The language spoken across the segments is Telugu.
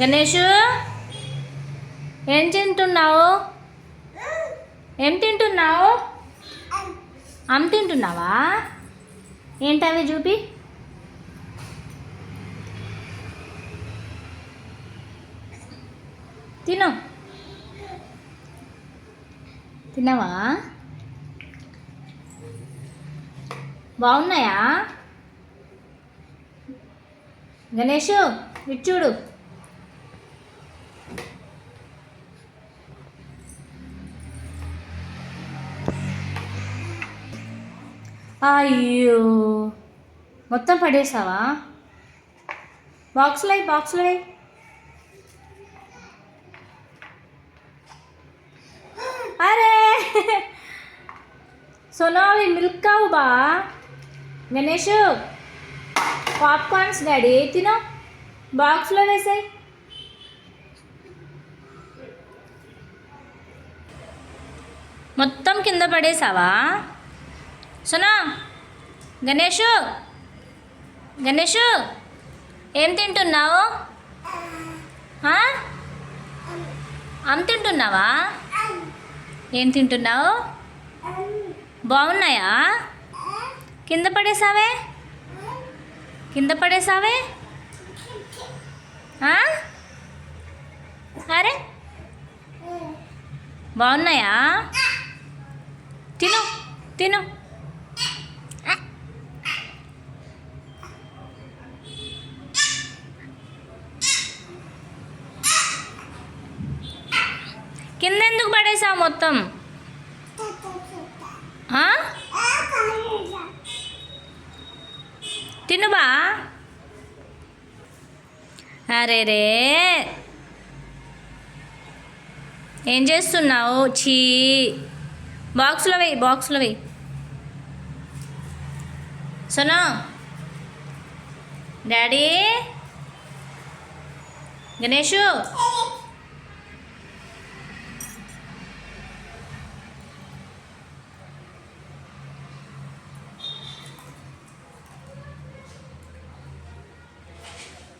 గణేషు ఏం తింటున్నావు? ఏం తింటున్నావు? అమ్ తింటున్నావా? ఏంటవి చూపి. తిను. తిన్నావా? బాగున్నాయా? గణేషు ఇటు చూడు. అయ్యో. మొత్తం పడేసావా? బాక్స్లో అయ్యి బాక్స్లో అరే. సోనా అవి మిల్క్ కావు బా. గణేష్ పాప్కార్న్స్ డాడీ తినో. బాక్స్లో వేసాయి. మొత్తం కింద పడేసావా? సునా గణేషు గణేషు ఏం తింటున్నావు? అమ్ తింటున్నావా? ఏం తింటున్నావు? బాగున్నాయా? కింద పడేసావే కింద పడేసావే అరే బాగున్నాయా? తిను తిను. కింద ఎందుకు పడేసావు మొత్తం? ఆ? తినుబా? అరే రే. ఏం చేస్తున్నావు? చీ. బాక్స్లో వెయ్యి బాక్స్లో వెయ్యి సోనా. డాడీ. గణేషు.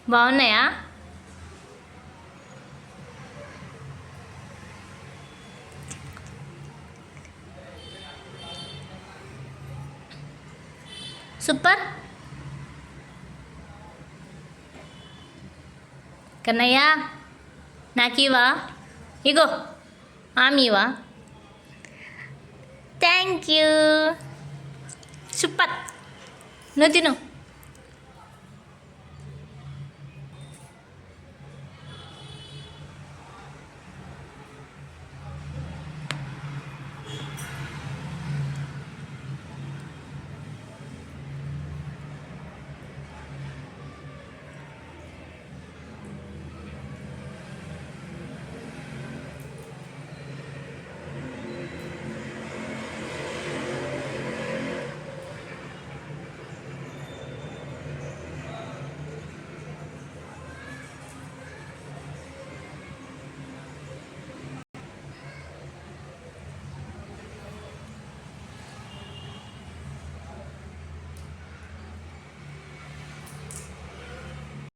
బాగున్నాయా? సూపర్. కన్నయ్య నాకీవా ఇగో ఆమెవా థ్యాంక్ యూ. సూపర్. నువ్వు తిను.